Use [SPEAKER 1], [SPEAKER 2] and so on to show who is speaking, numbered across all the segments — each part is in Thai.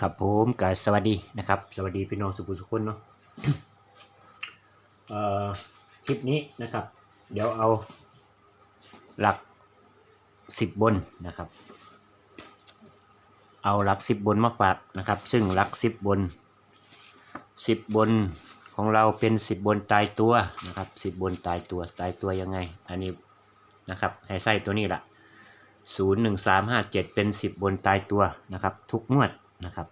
[SPEAKER 1] ครับผมก็สวัสดีนะครับ สวัสดีพี่น้องสุขุสุคนเนาะเอ่อคลิปนี้นะครับ เดี๋ยวเอาหลักสิบบนนะครับ เอาหลักสิบบนมาฝากนะครับ ซึ่งหลักสิบบนสิบบนของเราเป็นสิบบนตายตัวนะครับสิบบนตายตัวตายตัวยังไง อันนี้นะครับให้ใส่ตัวนี้ละศูนย์หนึ่งสามห้าเจ็ดเป็นสิบบนตายตัวนะครับ ทุกงวด นะครับ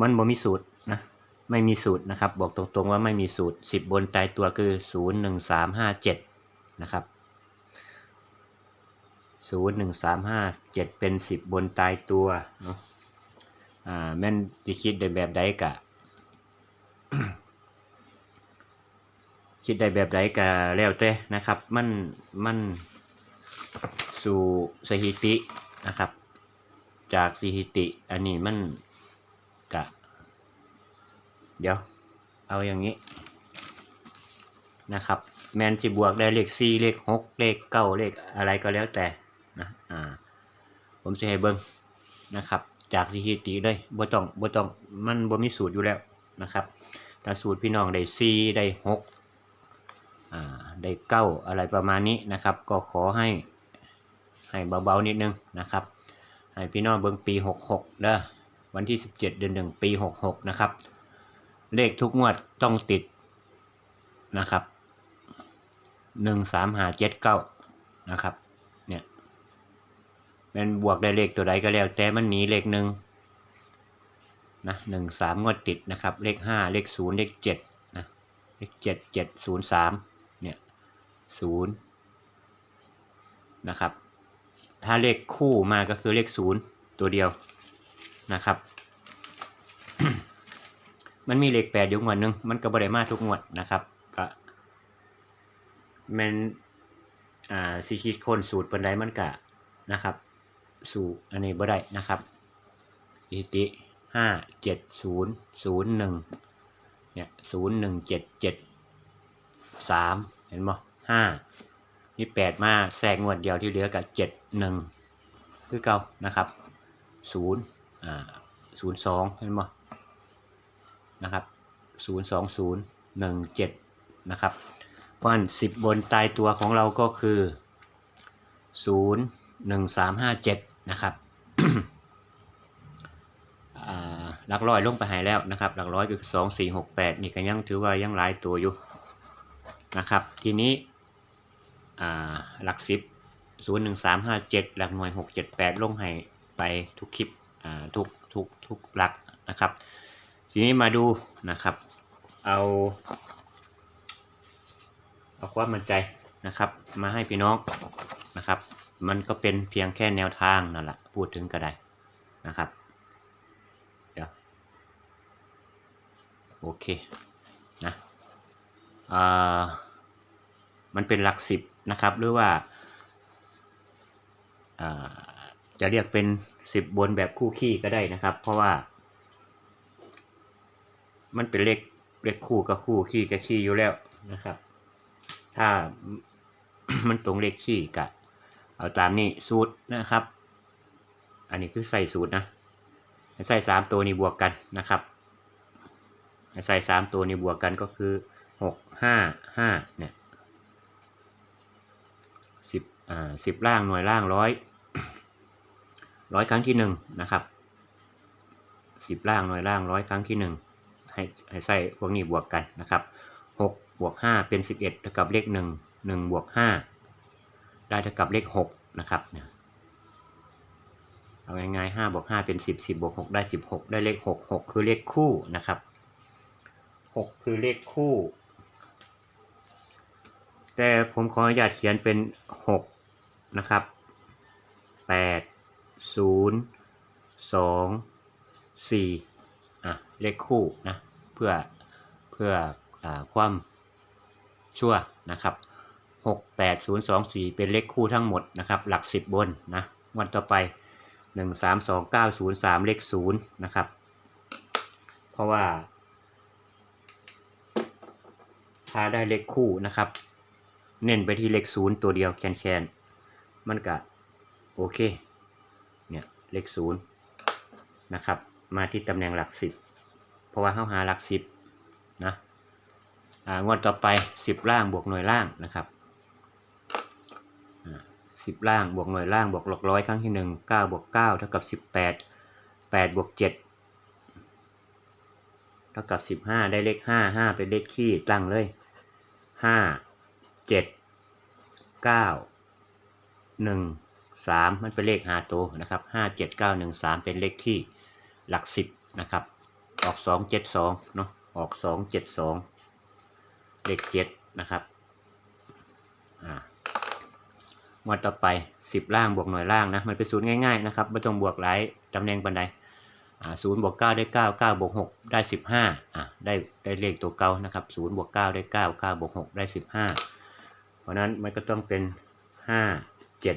[SPEAKER 1] มันบ่มีสูตรนะไม่มีสูตรนะครับ บอกตรงๆว่าไม่มีสูตรสิบบนตายตัวคือศูนย์หนึ่งสามห้าเจ็ดนะครับศูนย์หนึ่งสามห้าเจ็ดเป็นสิบบนตายตัวเนาะอ่าแม่นจะคิดได้แบบใดกะ คิดได้แบบใดกะแล้วแต่นะครับ มันมันสู่สถิตินะครับ จากสถิติ อันนี้มันกะ เดี๋ยว เอาอย่างนี้ นะครับ แมนสิบวกได้เลขสี่เลขหกเลขเก้าเลขอะไรก็แล้วแต่นะอ่าผมจะให้เบิ้งนะครับ จากสถิติเลยบ่ต้องบ่ต้องมันบ่มีสูตรอยู่แล้วนะครับถ้าสูตรพี่น้องได้สี่ได้หกอ่าได้เก้าอะไรประมาณนี้นะครับ ก็ขอให้ให้เบาๆนิดนึงนะครับ ให้พี่น้องเบิ่งปี 66เด้อวันที่ 17 เดือน1ปี 66 นะครับ เลขทุกงวดต้องติดนะครับ 1 3 5 7 9 นะครับ เนี่ยเป็นบวกได้เลขตัวใดก็แล้ว แต่มันหนีเลขหนึ่งนะหนึ่งสามงวดติดนะครับ เลขห้าเลขศูนย์เลขเจ็ดนะเลขเจ็ดเจ็ดศูนย์สามเนี่ยศูนย์นะครับ ถ้าเลขคู่มาก็คือเลขศูนย์ตัวเดียวนะครับ มันมีเลขแปดอยู่งวดหนึ่งมันก็บริมาทุกงวดนะครับก็แมันอ่าสีคิดคนสูตรปันไดมันกะนะครับ สู่อันนี้บ่ได้นะครับอิติห้าเจ็ดศูนย์ศูนย์หนึ่งเนี่ยศูนย์หนึ่งเจ็ดเจ็ดสามเห็นบ่ห้า นี่แปดมาแทรกงวดเดียวที่เหลือกับเจ็ดหนึ่งคือเก่านะครับศูนย์อ่าศูนย์สองเห็นไหมนะครับศูนย์สองศูนย์หนึ่งเจ็ดนะครับเพราะฉะนั้นสิบบนตายตัวของเราก็คือศูนย์หนึ่งสามห้าเจ็ดนะครับหลักร้อยลงไปหายแล้วนะครับหลักร้อยคือสองสี่หกแปดนี่ก็ยังถือว่ายังหลายตัวอยู่นะครับทีนี้ หลักสิบศูนย์หนึ่งสามห้าเจ็ดหลักหน่วยหกเจ็ดแปดลงให้ไปทุกคลิปทุกทุกทุกหลักนะครับ ทีนี้มาดูนะครับ เอาเอาความมั่นใจนะครับ มาให้พี่น้องนะครับ มันก็เป็นเพียงแค่แนวทางนั่นแหละพูดถึงก็ได้นะครับเดี๋ยวโอเคนะอ่ามันเป็นหลักสิบ นะครับ หรือว่าาจะเรียกเป็นสิบบนแบบคู่ขี้ก็ได้นะครับ เพราะว่า มันเป็นเลขเลขคู่กับคู่ขี้กับขี้อยู่แล้วนะครับ ถ้ามันตรงเลขขี้กับเอาตามนี้สูตรนะครับ อันนี้คือใส่สูตรนะใส่สามตัวนี้บวกกันนะครับให้ใส่สามตัวนี้บวกกันก็คือหกห้าห้าเนี่ย สิบอ่าสิบล่างหน่วยล่างร้อยร้อยครั้งที่หนึ่งนะครับสิบล่างหน่วยล่างร้อยครั้งที่หนึ่งให้ให้ใส่พวกนี้บวกกันนะครับหกบวกห้าเป็นสิบเอ็ดเท่ากับเลขหนึ่งหนึ่งบวกห้าได้เท่ากับเลขหกนะครับเนี่ยเอาง่ายๆห้าบวกห้าเป็นสิบสิบบวกหกได้สิบหกได้เลขหกหกคือเลขคู่นะครับหกคือเลขคู่ แต่ผมขออนุญาตเขียนเป็นหก นะครับแปดศูนย์สองสี่ะเลขคู่นะเพื่อเพื่ออความชั่วนะครับหกแปดศูนย์สองสี่เป็นเลขคู่ทั้งหมดนะครับ หลักสิบบนนะวันต่อไปหนึ่งสามสองเก้าศูนย์สามเลขศูนย์นะครับ เพราะว่า ถ้าได้เลขคู่นะครับ เน้นไปที่เลขศูนย์ตัวเดียวแคนแคน มันก็โอเค เนี่ยเลขศูนย์นะครับ มาที่ตำแหน่งหลักสิบเพราะว่าเข้าหาหลักสิบนะอ่างวดต่อไปสิบล่างบวกหน่วยล่างนะครับสิบล่างบวกหน่วยล่างบวกหลักร้อยครั้งที่หนึ่งเก้าบวกเก้าเท่ากับสิบแปดแปดบวกเจ็ดเท่ากับสิบห้าได้เลขห้าห้าเป็นเลขขี้ตั้งเลยห้าเจ็ดเก้า หนึ่งสามมันเป็นเลขหาตัวนะครับห้าเจ็ดเก้าหนึ่งสามเป็นเลขที่หลักสิบนะครับ ออกสองเจ็ดสองเนาะออกสองเจ็ดสองเลขเจ็ดนะครับอ่างวดต่อไปสิบล่างบวกหน่วยล่างนะมันเป็นศูนย์ง่ายๆนะครับไม่ต้องบวกหลายตำแหน่งบันไดอ่าศูนย์บวกเก้าได้เก้าเก้าบวกหกได้สิบห้าอ่าได้ได้เลขตัวเก้านะครับศูนย์บวกเก้าได้เก้าเก้าบวกหกได้สิบห้าเพราะนั้นมันก็ต้องเป็นห้า เจ็ด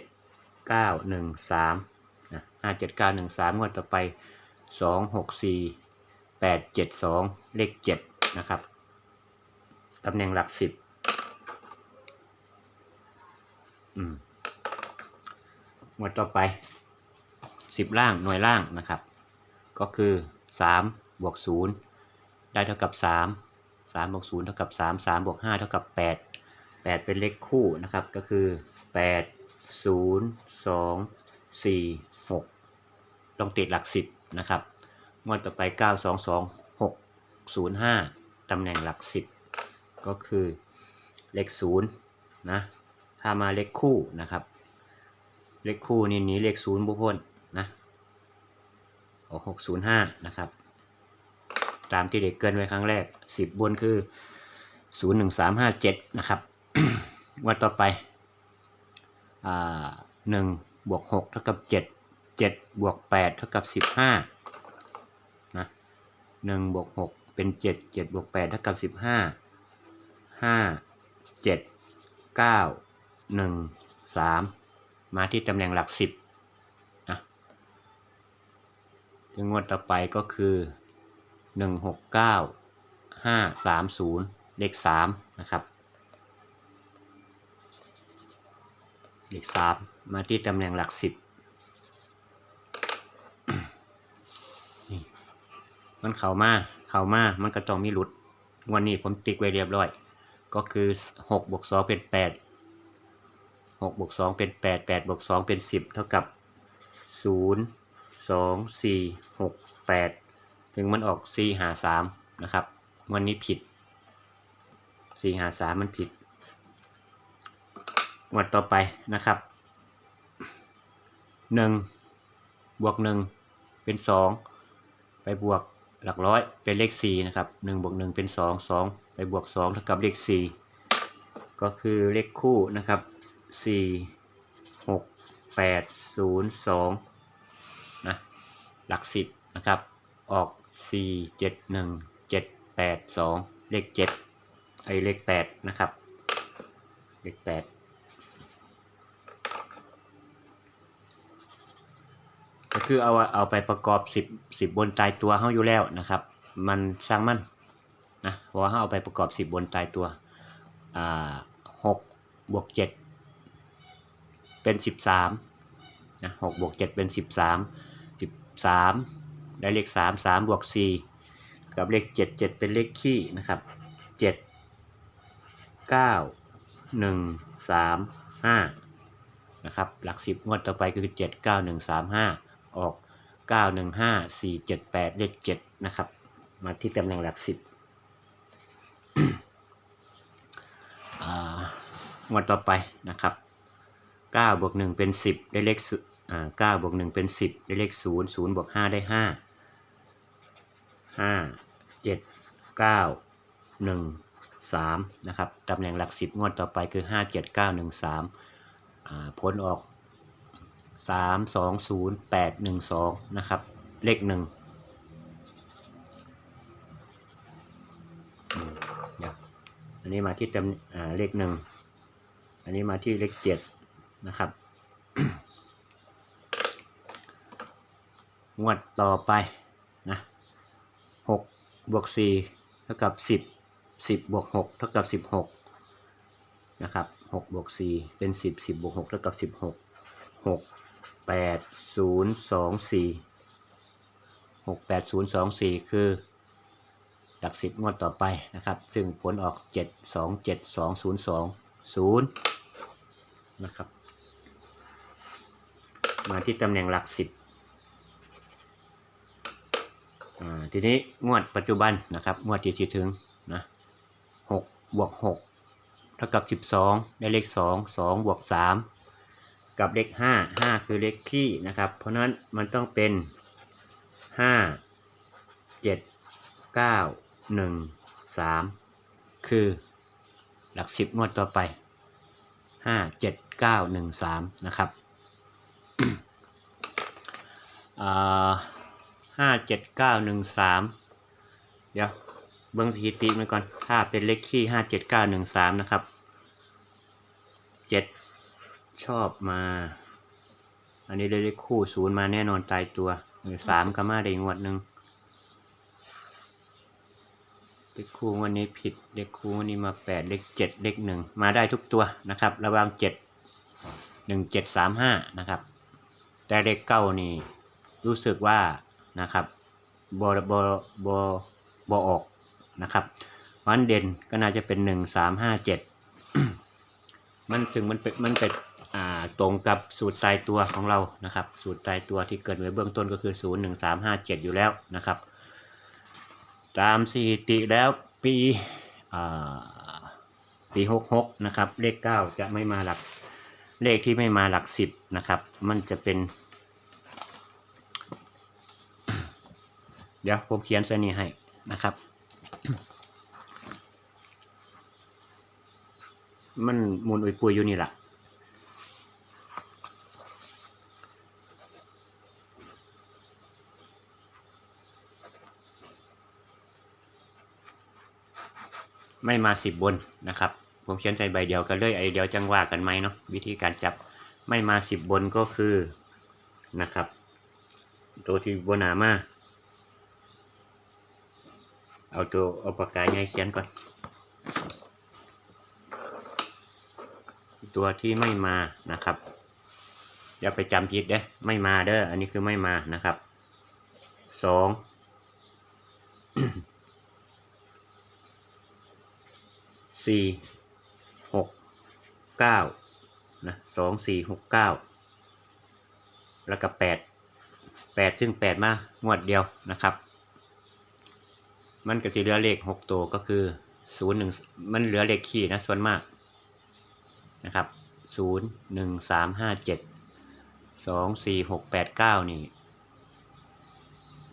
[SPEAKER 1] เก้าหนึ่งสามนะห้าเจ็ดเก้าหนึ่งสามงวดต่อไปสองหกสี่แปดเจ็ดสองเลขเจ็ดนะครับตำแหน่งหลักสิบอืมงวดต่อไปสิบล่างหน่วยล่างนะครับ ก็คือสามบวกศูนย์ได้เท่ากับสามสามบวกศูนย์เท่ากับสามสามบวกห้าเท่ากับแปดแปดเป็นเลขคู่นะครับ ก็คือแปด ศูนย์สองสี่หกต้องติดหลักสิบนะครับ งวดต่อไปเก้าสองสองหกศูนย์ห้าตำแหน่งหลักสิบก็คือเลขศูนย์นะถ้ามาเลขคู่นะครับ เลขคู่นี่นี้เลขศูนย์บุพนนะออกหกศูนย์ห้านะครับ ตามที่เด็กเกินไว้ครั้งแรกสิบบนคือศูนย์หนึ่งสามห้าเจ็ดนะครับวันต่อไป หนึ่งบวกหกเท่ากับเจ็ดเจ็ดบวกแปดเท่ากับสิบห้านะหนึ่งบวกหกเป็นเจ็ดเจ็ดบวกแปดเท่ากับสิบห้าห้าเจ็ดเก้าหนึ่งสามมาที่ตำแหน่งหลักสิบนะถึงงวดต่อไปก็คือหนึ่งหกเก้าห้าสามศูนย์เลขสามนะครับ เลขสามมาที่ตำแหน่งหลักสิบนี่มันเข้ามาเข้ามามันก็ต้องมีหลุดวันนี้ผมติ๊กไว้เรียบร้อย ก็คือหกบวกสองเป็นแปดหกบวกสองเป็นแปดแปดบวกสองเป็นสิบเท่ากับศูนย์สองสี่หกแปดถึงมันออกสี่หาสามนะครับ วันนี้ผิดสี่หาสามมันผิด งวดต่อไปนะครับหนึ่งบวกหนึ่งเป็นสองไปบวกหลักร้อยเป็นเลขสี่นะครับหนึ่งบวกหนึ่งเป็นสองสองไปบวกสองเท่ากับเลขสี่ก็คือเลขคู่นะครับสี่หกแปดศูนย์สองนะหลักสิบนะครับออกสี่เจ็ดหนึ่งเจ็ดแปดสองเลขเจ็ดไอเลขแปดนะครับเลขแปด คือเอาเอาไปประกอบสิบสิบบนตายตัวเขาอยู่แล้วนะครับ มันสร้างมันนะเพราะว่าเขาเอาไปประกอบสิบบนตายตัวอ่าหกบวกเจ็ดเป็นสิบสามนะหกบวกเจ็ดเป็นสิบสามสิบสามได้เลขสามสามบวกสี่กับเลขเจ็ดเจ็ดเป็นเลขขี้นะครับเจ็ดเก้าหนึ่งสามห้านะครับ หลักสิบงวดต่อไปก็คือเจ็ดเก้าหนึ่งสามห้า ออก 9 1 5 4 7 8 เลข 7 นะครับ มาที่ตำแหน่งหลักสิบงวดต่อไปนะครับ9บวก1เป็น 10 ได้เลข9บวก1เป็น 10 ได้เลข 0 0บวก5ได้ 5 5 7 9 1 3 นะครับ ตำแหน่งหลักสิบงวดต่อไปคือ 5 7 9 1 3ผลออก สามสองศูนย์แปดหนึ่งสองนะครับ เลขหนึ่งอันนี้มาที่เต็มอ่าเลขหนึ่งอันนี้มาที่เลขเจ็ดนะครับ งวดต่อไปนะหกบวกสี่เท่ากับสิบสิบบวกหกเท่ากับสิบหกนะครับหกบวกสี่เป็นสิบสิบบวกหกเท่ากับสิบหกหก แปดศูนย์สองสี่หกแปดศูนย์สองสี่คือหลักสิบงวดต่อไปนะครับ ซึ่งผลออกเจ็ดสองเจ็ดสองศูนย์สองศูนย์นะครับ มาที่ตำแหน่งหลักสิบทีนี้งวดปัจจุบันนะครับ งวดที่สิถึงนะหกบวกหกเท่ากับสิบสองได้เลขสองสองบวกสาม กับเลขห้าห้าคือเลขที่นะครับ เพราะนั้นมันต้องเป็นห้าเจ็ดเก้าหนึ่งสามคือหลักสิบงวดต่อไปห้าเจ็ดเก้าหนึ่งสามนะครับห้าเจ็ดเก้าหนึ่งสามเดี๋ยวเบิ้งสถิติมันก่อน ถ้าเป็นเลขคี่ห้าเจ็ดเก้าหนึ่งสามนะครับเจ็ด ชอบมา อันนี้ได้เลขคู่ศูนย์มาแน่นอนตายตัวสามก็มาได้งวดหนึ่งเลขคู่วันนี้ผิดเลขคู่วันนี้มาแปดเลขเจ็ดเลขหนึ่งมาได้ทุกตัวนะครับ ระหว่างเจ็ดหนึ่งเจ็ดสามห้านะครับ แต่เลขเก้านี่รู้สึกว่านะครับบอบอบอบออกนะครับวันเด่นก็น่าจะเป็นหนึ่งสามห้าเจ็ดมันซึ่งมันเป็นมันเป็นอ่า ตรงกับสูตรตายตัวของเรานะครับ สูตรตายตัวที่เกิดไว้เบื้องต้นก็คือศูนย์หนึ่งสามห้าเจ็ดอยู่แล้วนะครับ ตามสถิติแล้วปีปีหกหกนะครับ เลขเก้าจะไม่มาหลักเลขที่ไม่มาหลักสิบนะครับ มันจะเป็น เดี๋ยวผมเขียนเสนีให้นะครับ มันมุนอุยปุยอยู่นี่แหละ ไม่มาสิบบนนะครับ ผมเขียนใจใบเดียวกันเลยไอเดียวจังว่ากันไหมเนาะวิธีการจับไม่มาสิบบนก็คือนะครับ ตัวที่บนหนามาเอาตัวเอาปากกาใหญ่เขียนก่อน ตัวที่ไม่มานะครับอย่าไปจำผิดเด้ไม่มาเด้ออันนี้คือไม่มานะครับสอง สี่หกเก้านะสองสี่หกเก้าแล้วก็แปดแปดซึ่งแปดมางวดเดียวนะครับ มันก็สิเหลือเลขหกตัวก็คือศูนย์หนึ่งมันเหลือเลขคี่นะส่วนมากนะครับศูนย์หนึ่งสามห้าเจ็ดสองสี่หกแปดเก้านี่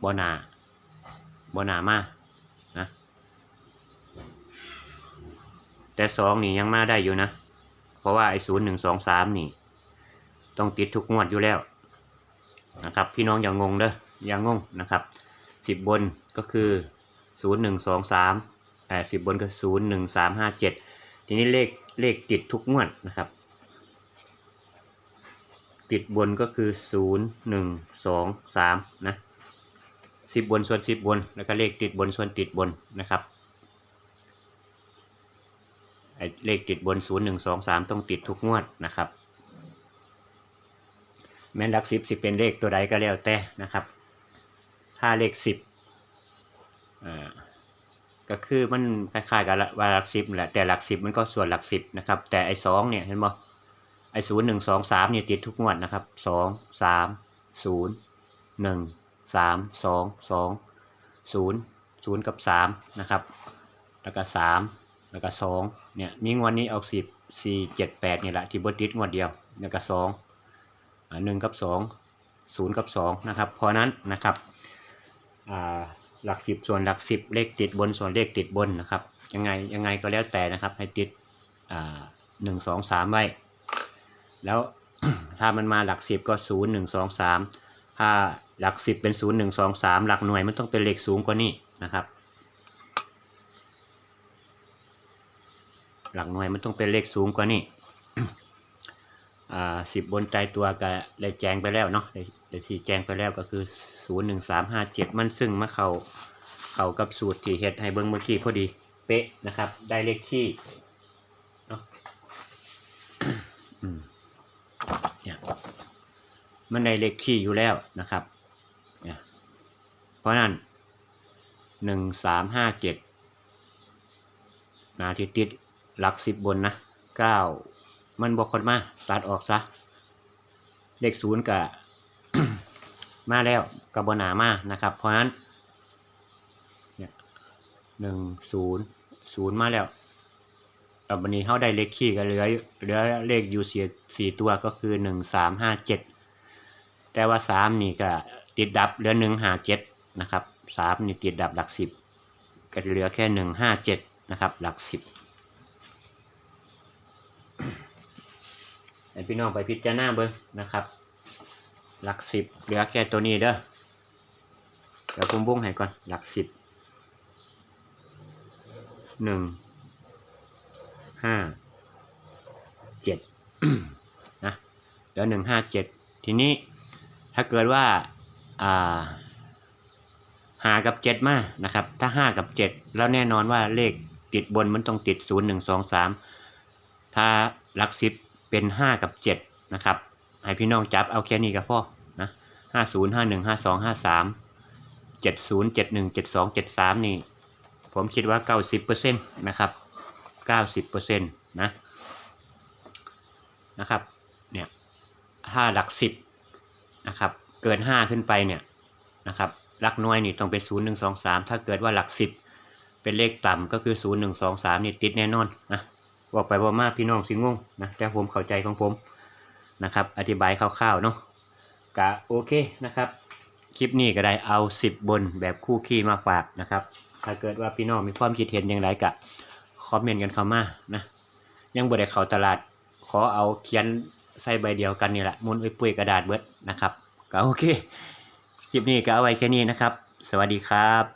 [SPEAKER 1] บนาบนามานะ แต่สองนี่ยังมาได้อยู่นะ เพราะว่าไอ้ศูนย์หนึ่งสองสามนี่ ต้องติดทุกงวดอยู่แล้วนะครับ พี่น้องอย่างงงเด้ออย่างงงนะครับสิบบนก็คือศูนย์หนึ่งสองสามแปดสิบบนก็ศูนย์หนึ่งสามห้าเจ็ดทีนี้เลขเลขติดทุกงวดนะครับ ติดบนก็คือศูนย์หนึ่งสองสามนะสิบบนส่วนสิบบน แล้วก็เลขติดบนส่วนติดบนนะครับ เลขติดบน 0 1 2 3 ต้องติดทุกงวดนะครับ แม้นหลักสิบสิเป็นเลขตัวใดก็แล้วแต่นะครับ ถ้าเลขสิบก็คือมันคล้ายๆกับว่าหลักสิบแหละแต่หลักสิบมันก็ส่วนหลักสิบนะครับ แต่ไอ้สองเนี่ยเห็นบ่ไอ้ศูนย์หนึ่งสองสามเนี่ยติดทุกงวดนะครับสองสามศูนย์หนึ่งสามสองสองศูนย์ศูนย์กับสามนะครับ แล้วก็สาม แล้วก็สองเนี่ยมีงวดนี้เอาสิบสี่เจ็ดแปดนี่แหละที่บติดงวดเดียวแล้วก็สองหนึ่งกับสองศูนย์กับสองนะครับเพราะนั้นนะครับหลักสิบส่วนหลักสิบเลขติดบนส่วนเลขติดบนนะครับยังไงยังไงก็แล้วแต่นะครับให้ติดหนึ่งสองสามไว้ แล้วถ้ามันมาหลักสิบก็ศูนย์หนึ่งสองสามถ้าหลักสิบเป็นศูนย์หนึ่งสองสามหลักหน่วยมันต้องเป็นเลขสูงกว่านี้นะครับ หลักหน่วยมันต้องเป็นเลขสูงกว่านี้อ่าสิบบนใจตัวก็ได้แจ้งไปแล้วเนาะได้ที่แจ้งไปแล้วก็คือศูนย์หนึ่งสามห้าเจ็ดมันซึ่งมาเข้าเข้ากับสูตรที่เฮ็ดให้เบิ่งเมื่อกี้พอดีเป๊ะนะครับ ได้เลขที่เนาะอืมเนี่ยมันได้เลขที่อยู่แล้วนะครับเนี่ยราะนั้นหนึ่งสามห้าเจ็ดนาทีติด หลักสิบบนนะเก้ามันบกคนมาตัดออกซะเลขศูนย์กับมาแล้วกับบนามานะครับ เพราะฉะนั้นเนี่ยหนึ่งศูนย์ศูนย์มาแล้ววันนี้เขาได้เลขขี้กันเหลือเหลือเลขอยู่สี่สี่ตัวก็คือหนึ่งสามห้าเจ็ดแต่ว่าสามนี่ก็ติดดับเหลือหนึ่งห้าเจ็ดนะครับสามนี่ติดดับหลักสิบก็เหลือแค่หนึ่งห้าเจ็ดนะครับ หลักสิบ ให้พี่น้องไปพิจารณาเบิ่งนะครับ หลักสิบเหลือแค่ตัวนี้เด้อเดี๋ยวผมบุ้งให้ก่อนหลักสิบหนึ่งห้าเจ็ดนะเหลือหนึ่งห้าเจ็ดทีนี้ถ้าเกิดว่าอ่าหากับเจ็ดมานะครับ ถ้าห้ากับเจ็ดแล้วแน่นอนว่าเลขติดบนมันต้องติดศูนย์หนึ่งสองสามถ้าหลักสิบ เป็นห้ากับเจ็ดนะครับ ให้พี่น้องจับเอาแค่นี้ก็พอนะห้าศูนย์ห้าหนึ่งห้าสองห้าสามเจ็ดศูนย์เจ็ดหนึ่งเจ็ดสองเจ็ดสามนี่ ผมคิดว่าเก้าสิบเปอร์เซ็นต์นะครับเก้าสิบเปอร์เซ็นต์นะนะครับเนี่ยถ้าหลักสิบนะครับเกินห้าขึ้นไปเนี่ยนะครับหลักหน่วยนี่ต้องเป็นศูนย์หนึ่งสองสามถ้าเกิดว่าหลักสิบเป็นเลขต่ำก็คือศูนย์หนึ่งสองสามนี่ติดแน่นอนนะ บอกไปว่ามาพี่น้องสิงงนะแต่ผมเข้าใจของผมนะครับ อธิบายคร่าวๆเนาะกะโอเคนะครับ คลิปนี้ก็ได้เอา 10 บนแบบคู่ขี้มาฝากนะครับ ถ้าเกิดว่าพี่น้องมีความคิดเห็นอย่างไรกะคอมเมนต์กันเข้ามานะยังบ่ได้เข้าตลาดขอเอาเขียนใส่ใบเดียวกันนี่แหละมุนอุ้ยปุ้ยกระดาษเบิดนะครับก็โอเคคลิปนี้ก็เอาไว้แค่นี้นะครับ สวัสดีครับ